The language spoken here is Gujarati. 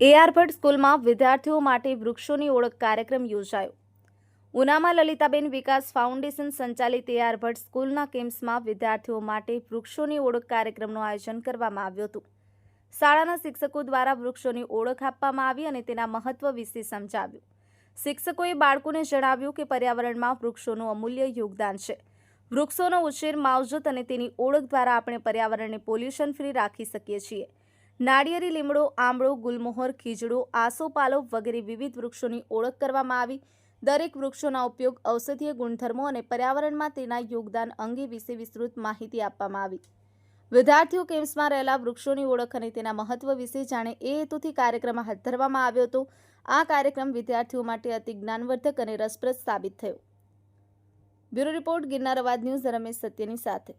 એઆર ભટ્ટ સ્કૂલમાં વિદ્યાર્થીઓ માટે વૃક્ષોની ઓળખ કાર્યક્રમ યોજાયો. ઉનામાં લલિતાબેન વિકાસ ફાઉન્ડેશન સંચાલિત એઆર ભટ્ટ સ્કૂલના કેમ્પસમાં વિદ્યાર્થીઓ માટે વૃક્ષોની ઓળખ કાર્યક્રમનું આયોજન કરવામાં આવ્યું હતું. શાળાના શિક્ષકો દ્વારા વૃક્ષોની ઓળખ આપવામાં આવી અને તેના મહત્વ વિશે સમજાવ્યું. શિક્ષકોએ બાળકોને જણાવ્યું કે પર્યાવરણમાં વૃક્ષોનું અમૂલ્ય યોગદાન છે. વૃક્ષોનો ઉછેર માવજત અને તેની ઓળખ દ્વારા આપણે પર્યાવરણને પોલ્યુશન ફ્રી રાખી શકીએ છીએ. નાળિયેરી લીમડો આંબળો ગુલમોહર, ખીજડો આસોપાલો વગેરે વિવિધ વૃક્ષોની ઓળખ કરવામાં આવી. દરેક વૃક્ષોના ઉપયોગ ઔષધીય ગુણધર્મો અને પર્યાવરણમાં તેના યોગદાન અંગે વિશે વિસ્તૃત માહિતી આપવામાં આવી. વિદ્યાર્થીઓ કેમ્પસમાં રહેલા વૃક્ષોની ઓળખ અને તેના મહત્વ વિશે જાણે એ હેતુથી કાર્યક્રમ હાથ ધરવામાં આવ્યો હતો. આ કાર્યક્રમ વિદ્યાર્થીઓ માટે અતિ જ્ઞાનવર્ધક અને રસપ્રદ સાબિત થયો. બ્યુરો રિપોર્ટ ગિરનાર અવાજ ન્યૂઝ રમેશ સત્યની સાથે.